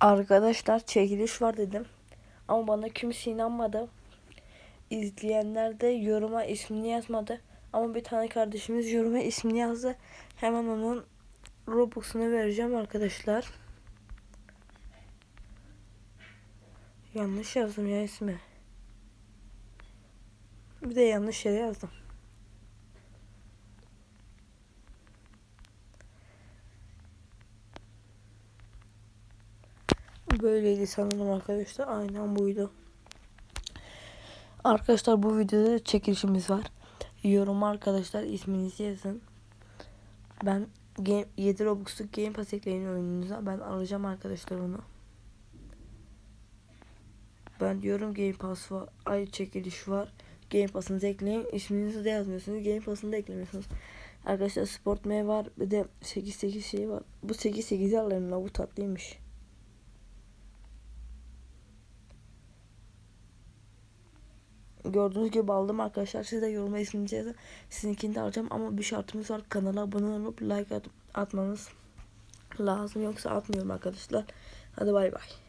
Arkadaşlar çekiliş var dedim. Ama bana kimse inanmadı. İzleyenler de yoruma ismini yazmadı. Ama bir tane kardeşimiz yoruma ismini yazdı. Hemen onun Robux'unu vereceğim arkadaşlar. Yanlış yazdım ya ismi. Bir de yanlış yere yazdım. Böyleydi sanırım arkadaşlar. Aynen buydu. Arkadaşlar bu videoda da çekilişimiz var. Yoruma arkadaşlar isminizi yazın. Ben game, 7 Robux'luk Game Pass ekleyin oyununuza. Ben alacağım arkadaşlar onu. Ben diyorum Game Pass var. Ay çekiliş var. Game Pass'ınızı ekleyin. İsminizi de yazmıyorsunuz. Game Pass'ını da eklemiyorsunuz. Arkadaşlar Sport M var. Bir de 8-8 şey var. Bu 8-8'i alayım la bu tatlıymış. Gördüğünüz gibi aldım arkadaşlar. Siz de yoruma isminizi yazın. Sizinkini de alacağım ama bir şartımız var. Kanala abone olup like at atmanız lazım. Yoksa atmıyorum arkadaşlar. Hadi bay bay.